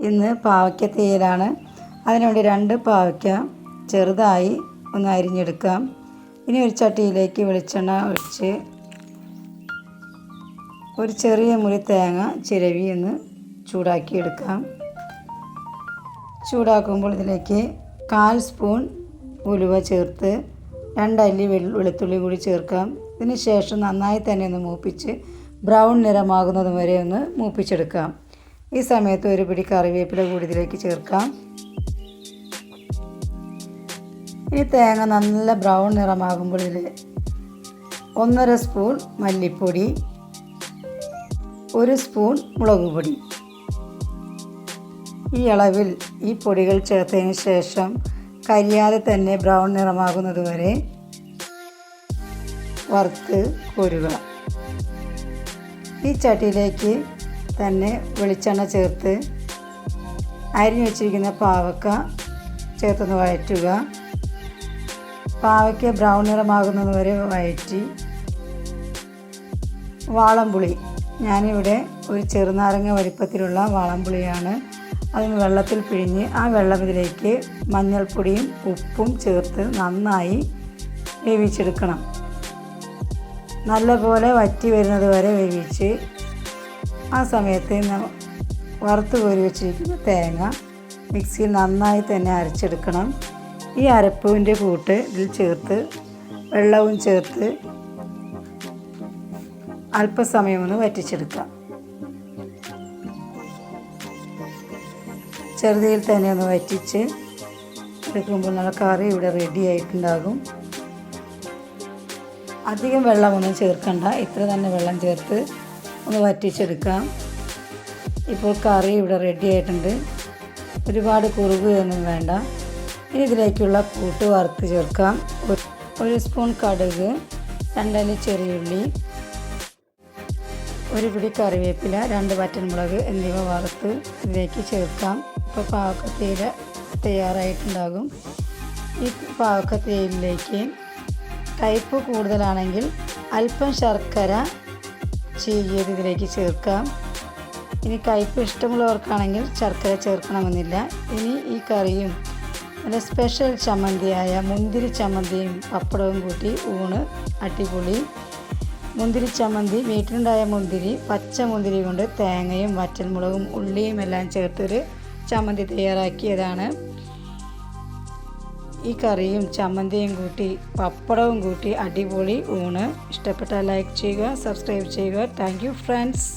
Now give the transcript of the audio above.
ഇന്ന് പാവയ്ക്ക തീയലാണ് അതിനുവേണ്ടി രണ്ട് പാവയ്ക്ക ചെറുതായി ഒന്ന് അരിഞ്ഞെടുക്കാം. ഇനി ഒരു ചട്ടിയിലേക്ക് വെളിച്ചെണ്ണ ഒഴിച്ച് ഒരു ചെറിയ മുറി തേങ്ങ ചിരവി ഒന്ന് ചൂടാക്കിയെടുക്കാം. ചൂടാക്കുമ്പോൾ ഇതിലേക്ക് കാൽ സ്പൂൺ ഉലുവ ചേർത്ത് രണ്ടല്ലി വെളു- വെളുത്തുള്ളി കൂടി ചേർക്കാം. ഇതിന് ശേഷം നന്നായി തന്നെ ഒന്ന് മൂപ്പിച്ച് ബ്രൗൺ നിറമാകുന്നത് വരെ ഒന്ന് മൂപ്പിച്ചെടുക്കാം. ഈ സമയത്ത് ഒരു പിടി കറിവേപ്പില കൂടി ഇതിലേക്ക് ചേർക്കാം. ഈ തേങ്ങ നല്ല ബ്രൗൺ നിറമാകുമ്പോൾ ഇതിൽ ഒന്നര സ്പൂൺ മല്ലിപ്പൊടി ഒരു സ്പൂൺ മുളക് പൊടി. ഈ അളവിൽ ഈ പൊടികൾ ചേർത്തതിന് ശേഷം കരിയാതെ തന്നെ ബ്രൗൺ നിറമാകുന്നത് വരെ വറുത്ത് കോരുക. ഈ ചട്ടിയിലേക്ക് തന്നെ വെളിച്ചെണ്ണ ചേർത്ത് അരിഞ്ഞു വെച്ചിരിക്കുന്ന പാവക്ക ചേർത്തൊന്ന് വഴറ്റുക. പാവയ്ക്ക ബ്രൗൺ നിറമാകുന്നത് വരെ വഴറ്റി. വാളംപുളി. ഞാനിവിടെ ഒരു ചെറുനാരങ്ങ വലിപ്പത്തിലുള്ള വാളംപുളിയാണ്. അതിന് വെള്ളത്തിൽ പിഴിഞ്ഞ് ആ വെള്ളം ഇതിലേക്ക് മഞ്ഞൾപ്പൊടിയും ഉപ്പും ചേർത്ത് നന്നായി വേവിച്ചെടുക്കണം. നല്ലപോലെ വറ്റി വരുന്നത് വരെ വേവിച്ച് ആ സമയത്ത് വറുത്ത് കോരി വെച്ചിരിക്കുന്ന തേങ്ങ മിക്സിയിൽ നന്നായി തന്നെ അരച്ചെടുക്കണം. ഈ അരപ്പൂവിന്റെ കൂട്ട് ഇതിൽ ചേർത്ത് വെള്ളവും ചേർത്ത് അല്പസമയം ഒന്ന് വറ്റിച്ചെടുക്കാം ചെറുതിയിൽ തന്നെ ഒന്ന് വറ്റിച്ച് എടുക്കുമ്പോൾ നല്ല കറി ഇവിടെ റെഡി ആയിട്ടുണ്ടാകും. അധികം വെള്ളമൊന്നും ചേർക്കണ്ട. ഇത്ര തന്നെ വെള്ളം ചേർത്ത് ഒന്ന് വറ്റിച്ചെടുക്കാം. ഇപ്പോൾ കറി ഇവിടെ റെഡി ആയിട്ടുണ്ട്. ഒരുപാട് കുറുകുകയൊന്നും വേണ്ട. ഇനി ഇതിലേക്കുള്ള കൂട്ട് വറുത്ത് ചേർക്കാം. ഒരു- സ്പൂൺ കടുക് രണ്ടല്ലി ചെറിയുള്ളി ഒരു പിടി കറിവേപ്പില രണ്ട് വറ്റൻമുളക് എന്നിവ വറുത്ത് ഇതിലേക്ക് ചേർക്കാം. ഇപ്പോൾ പാവക്കത്തീര തയ്യാറായിട്ടുണ്ടാകും. ഈ പാവക്കത്തീരിലേക്ക് കയ്പ്പ് കൂടുതലാണെങ്കിൽ അല്പം ശർക്കര ചീകിയത് ഇതിലേക്ക് ചേർക്കാം ഇനി കയ്പ്പ് ഇഷ്ടമുള്ളവർക്കാണെങ്കിൽ ശർക്കര ചേർക്കണമെന്നില്ല ഇനി ഈ കറിയും നല്ല സ്പെഷ്യൽ ചമ്മന്തിയായ മുന്തിരി ചമ്മന്തിയും പപ്പടവും കൂട്ടി ഊണ് അടിപൊളി മുന്തിരി ചമ്മന്തി വീട്ടിലുണ്ടായ മുന്തിരി പച്ച മുന്തിരി കൊണ്ട് തേങ്ങയും വറ്റൽമുളകും ഉള്ളിയും എല്ലാം ചേർത്തൊരു ചമ്മന്തി തയ്യാറാക്കിയതാണ് ഈ കറിയും ചമ്മന്തിയും കൂട്ടി പപ്പടവും കൂട്ടി അടിപൊളി ഊണ്. ഇഷ്ടപ്പെട്ടാൽ ലൈക്ക് ചെയ്യുക സബ്സ്ക്രൈബ് ചെയ്യുക. Thank friends